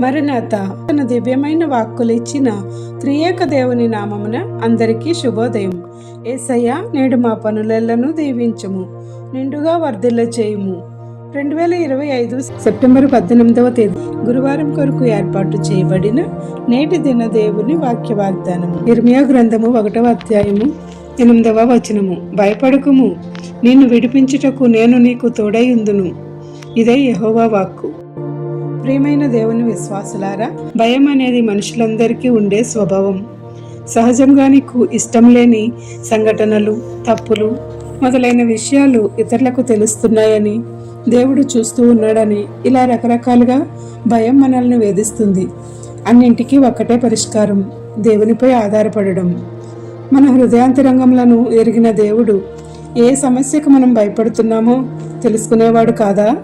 మరణాత తన దివ్యమైన వాక్కులు ఇచ్చిన త్రియేక దేవుని నామమున అందరికీ శుభోదయం. ఏసయ్య నేడు మా పనులెల్లను దీవించము నిండుగా వర్ధిల్ల చేయుము. రెండు వేల ఇరవై ఐదు సెప్టెంబర్ పద్దెనిమిదవ తేదీ గురువారం కొరకు ఏర్పాటు చేయబడిన నేటి దిన దేవుని వాక్య వాగ్దానము ఇర్మియా గ్రంథము ఒకటవ అధ్యాయము ఎనిమిదవ వచనము. భయపడకుము నిన్ను విడిపించుటకు నేను నీకు తోడైందును ఇదే యహోవా వాక్కు. ప్రియమైన దేవుని విశ్వాసులారా భయం అనేది మనుషులందరికీ ఉండే స్వభావం. సహజంగా నీకు ఇష్టం లేని సంఘటనలు తప్పులు మొదలైన విషయాలు ఇతరులకు తెలుస్తున్నాయని దేవుడు చూస్తూ ఉన్నాడని ఇలా రకరకాలుగా భయం మనల్ని వేధిస్తుంది. అన్నింటికీ ఒక్కటే పరిష్కారం దేవునిపై ఆధారపడడం. మన హృదయాంతరంగంలను ఎరిగిన దేవుడు ఏ సమస్యకు మనం భయపడుతున్నామో తెలుసుకునేవాడు కాదా?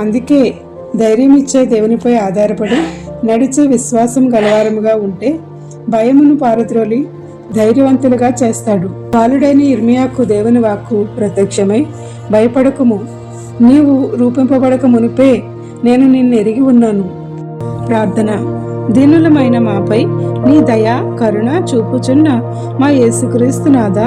అందుకే ధైర్యం ఇచ్చే దేవునిపై ఆధారపడి నడిచే విశ్వాసం గలవారముగా ఉంటే భయమును పారద్రోలి ధైర్యవంతులుగా చేస్తాడు. బాలుడైన ఇర్మియాకు దేవుని వాక్కు ప్రత్యక్షమై భయపడకుము. నీవు రూపింపబడక మునిపే నేను నిన్ను ఎరిగి ఉన్నాను. ప్రార్థన. దీనులమైన మాపై నీ దయ కరుణ చూపుచున్న మా యేసుక్రీస్తునాథ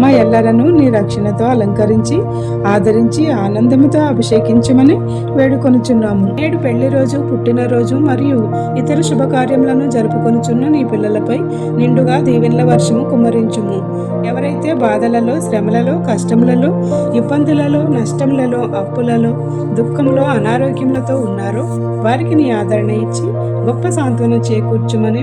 మా ఎల్లరను నీ రక్షణతో అలంకరించి ఆదరించి ఆనందముతో అభిషేకించమని వేడుకొనుచున్నాము. నేడు పెళ్ళి రోజు పుట్టినరోజు మరియు ఇతర శుభకార్యములను జరుపుకొనుచున్న నీ పిల్లలపై నిండుగా దీవెనల వర్షము కుమ్మరించుము. ఎవరైతే బాధలలో శ్రమలలో కష్టములలో ఇబ్బందులలో నష్టములలో అప్పులలో దుఃఖంలో అనారోగ్యములతో ఉన్నారో వారికి నీ ఆదరణ ఇచ్చి గొప్ప సాంత్వన చేకూర్చుమని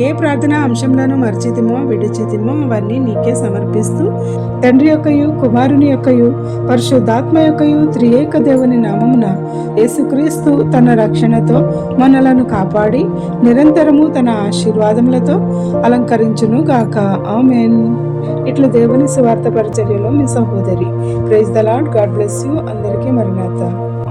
ఏ ప్రార్థనా అంశంలోనూ మర్చితిమో విడిచితిమో అవన్నీ నీకే సమర్పిస్తూ తండ్రి యొక్కయు కుమారుని యొక్కయు పరిశుద్ధాత్మ యొక్కయు త్రియేక దేవుని నామమున యేసుక్రీస్తు తన రక్షణతో మనలను కాపాడి నిరంతరము తన ఆశీర్వాదములతో అలంకరించును గాక. ఆమెన్. ఇట్లా దేవుని సువార్త పరిచర్యలో మీ సహోదరి. Praise the Lord God bless you. అందరికీ మరణాత